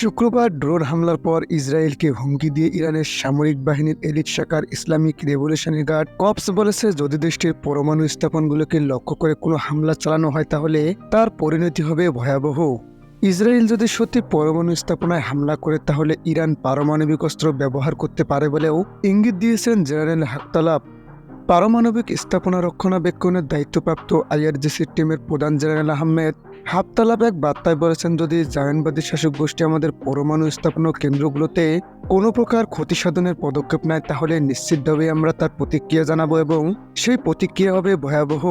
শুক্রবার ড্রোন হামলার পর ইসরায়েলকে হুমকি দিয়ে ইরানের সামরিক বাহিনীর এলিট শাখার ইসলামিক রেভলিউশনারি গার্ড কপস বলেছে, যদি দেশটির পরমাণু স্থাপনগুলোকে লক্ষ্য করে কোনো হামলা চালানো হয় তাহলে তার পরিণতি হবে ভয়াবহ। ইসরায়েল যদি সত্যি পরমাণু স্থাপনায় হামলা করে তাহলে ইরান পারমাণবিক অস্ত্র ব্যবহার করতে পারে বলেও ইঙ্গিত দিয়েছেন জেনারেল হাক্তালাব পারমাণবিক স্থাপনা রক্ষণাবেক্ষণের দায়িত্বপ্রাপ্ত আইআরজিসির টিমের প্রধান জেনারেল আহমেদ হাফতালাপ এক বার্তায় বলেছেন, যদি জায়নবাদী শাসক গোষ্ঠী আমাদের পরমাণু স্থাপনা কেন্দ্রগুলোতে কোনো প্রকার ক্ষতি সাধনের পদক্ষেপ নেয়, তাহলে নিশ্চিতভাবে আমরা তার প্রতিক্রিয়া জানাব এবং সেই প্রতিক্রিয়া হবে ভয়াবহ।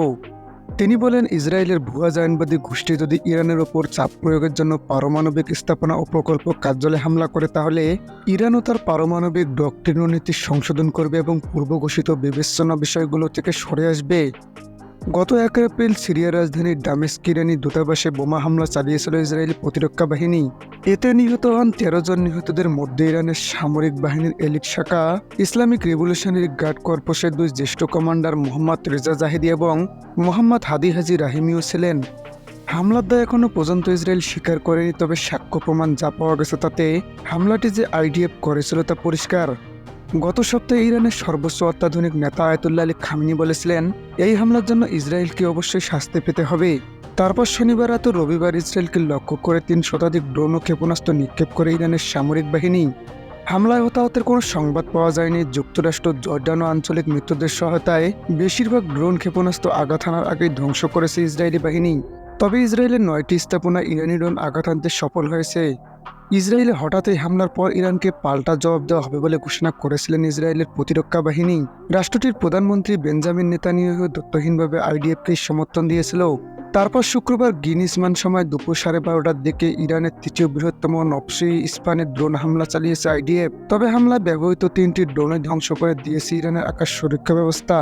তিনি বলেন, ইসরায়েলের ভুয়া জায়নবাদী গোষ্ঠী যদি ইরানের ওপর চাপ প্রয়োগের জন্য পারমাণবিক স্থাপনা ও প্রকল্প কার্যালয়ে হামলা করে, তাহলে ইরানও তার পারমাণবিক ডক্টিনীতি নীতি সংশোধন করবে এবং পূর্ব ঘোষিত বিবেচনা বিষয়গুলো থেকে সরে আসবে। গত এক এপ্রিল সিরিয়ার রাজধানী ডামেস্ক ইরানি দূতাবাসে বোমা হামলা চালিয়েছিল ইসরায়েলি প্রতিরক্ষা বাহিনী। এতে নিহত হন তেরো জন নিহতদের মধ্যে ইরানের সামরিক বাহিনীর এলিট শাখা, ইসলামিক রেভলিউশনারি গার্ড কর্পসের দুই জ্যেষ্ঠ কমান্ডার মোহাম্মদ রেজা জাহিদি এবং মোহাম্মদ হাদি হাজি রাহিমিও ছিলেন। হামলার দায় এখনও পর্যন্ত ইসরায়েল স্বীকার করেনি, তবে সাক্ষ্য প্রমাণ যা পাওয়া গেছে তাতে হামলাটি যে আইডিএফ করেছিল তা পরিষ্কার। গত সপ্তাহে ইরানের সর্বোচ্চ অত্যাধুনিক নেতা আয়তুল্লাহ আলী খামিনি বলেছিলেন, এই হামলার জন্য ইসরায়েলকে অবশ্যই শাস্তি পেতে হবে। তারপর শনিবার রাত রবিবার ইসরায়েলকে লক্ষ্য করে তিন শতাধিক ড্রোন ও ক্ষেপণাস্ত্র নিক্ষেপ করে ইরানের সামরিক বাহিনী। হামলায় হতাহতের কোনো সংবাদ পাওয়া যায়নি। যুক্তরাষ্ট্র, জর্ডান ও আঞ্চলিক মৃত্যুদের সহায়তায় বেশিরভাগ ড্রোন ক্ষেপণাস্ত্র আঘাত হানার আগেই ধ্বংস করেছে ইসরায়েলি বাহিনী। তবে ইসরায়েলের নয়টি স্থাপনা ইরানি ড্রোন আঘাত আনতে সফল হয়েছে। ইসরায়েলে হঠাৎ এই হামলার পর ইরানকে পাল্টা জবাব দেওয়া হবে বলে ঘোষণা করেছিলেন ইসরায়েলের প্রতিরক্ষা বাহিনী। রাষ্ট্রটির প্রধানমন্ত্রী বেঞ্জামিন নেতানিয়াহু দত্তহীনভাবে আইডিএফকে সমর্থন দিয়েছিল। তারপর শুক্রবার গিনিসমান সময় দুপুর সাড়ে বারোটার দিকে ইরানের তৃতীয় বৃহত্তম নফসি ইস্পানে ড্রোন হামলা চালিয়েছে আইডিএফ। তবে হামলায় ব্যবহৃত তিনটি ড্রোনে ধ্বংস করে দিয়েছে ইরানের আকাশ সুরক্ষা ব্যবস্থা।